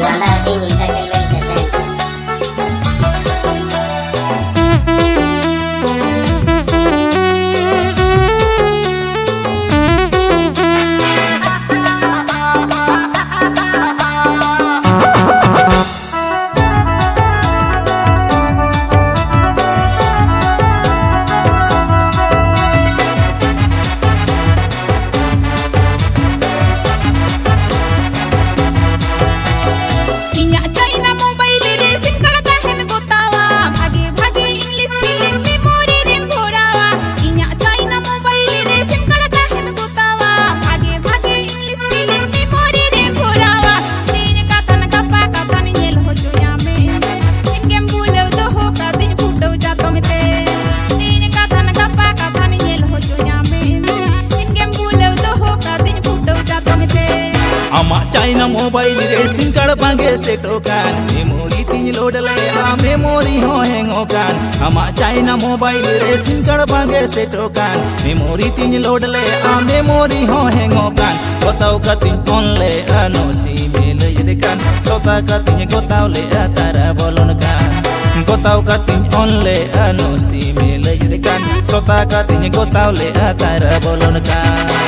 I love you. আমার চাই না মোবাইল রে সিম কার্ড ভাঙে সে টোকান মেমোরি তিন লোডলে আ মেমোরি হ্যাং ওকান আমার চাই না মোবাইল রে সিম কার্ড ভাঙে সে টোকান মেমোরি তিন লোডলে আ মেমোরি হ্যাং ওকান কোথাও কাতিন অনলে আনো সিমে লই দেখান সোতা কাতিন কোথাও লে তারা বলন কান কোথাও কাতিন অনলে আনো সিমে লই দেখান সোতা কাতিন কোথাও লে তারা বলন কান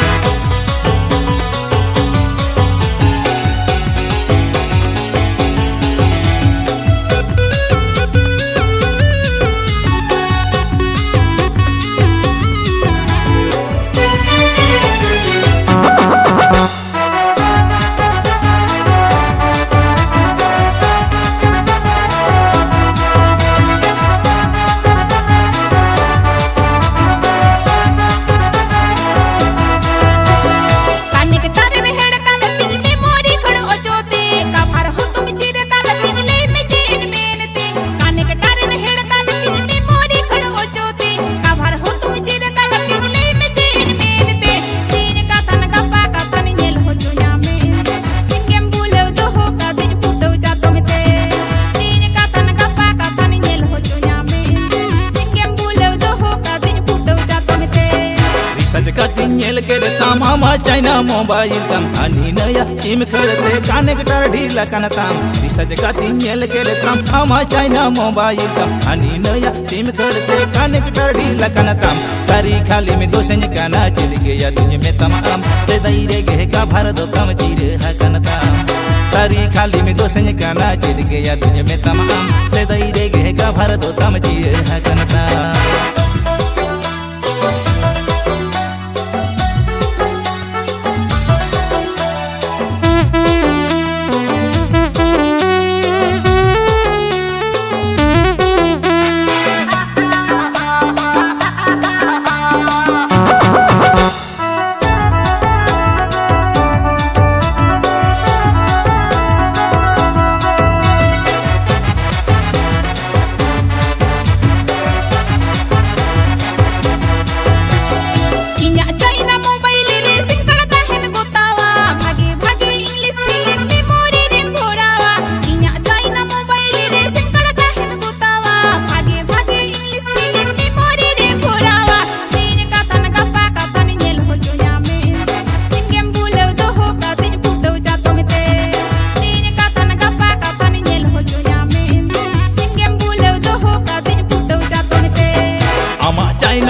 केर ताम चाइना मोबाइल तम अनि नया सिम खरते कनेक्टर ढीला कन ताम। रिसर्च कतिन येल केर ताम। आमा चाइना मोबाइल तम अनि नया सिम खरते कनेक्टर ढीला कन ताम। सारी खाली में दोसन काना चल गया तुझ में तम आम से दई रे गे का भर दो तम चीर हकन ताम। सारी खाली में दोसन काना चल गया तुझ में तम आम से दई रे गे का भर दो तम चीर हकन ताम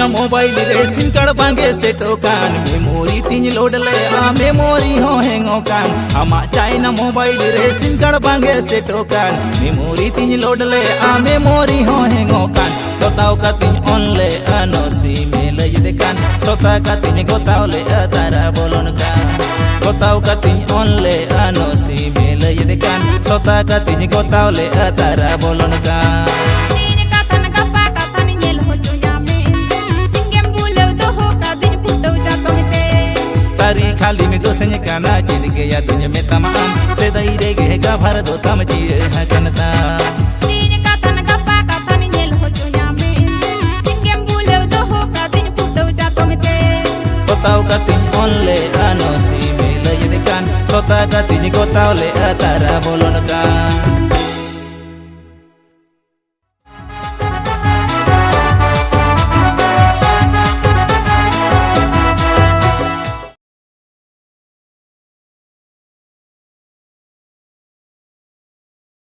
आमा चाइना मोबाइल रे सिम कार्ड बांगे सेटो कान मेमोरी तीन लोड ले आ मेमोरी हो हेंगो कान आमा चाइना मोबाइल रे सिम कार्ड बांगे सेटो कान मेमोरी तीन लोड ले आ मेमोरी हो हेंगो कान गोताव का तीन ऑन ले आनो सी में ले ले कान सोता का तीन गोताव ले आ तारा बोलन कान गोताव का तीन ऑन ले आनो सी में ले ले कान सोता का तीन गोताव ले आ तारा बोलन कान limito se nyekana chil gaya dunya me tamakan se dai re ge ga bhar do tam chi re ha kanata tin ka tan ka pa ka tan nyel ho chunya me tin gem bule do ho ka tin puto cha to me te potau ka tin on le ano si me le yekan sota ka tin ko taule atara bolon ka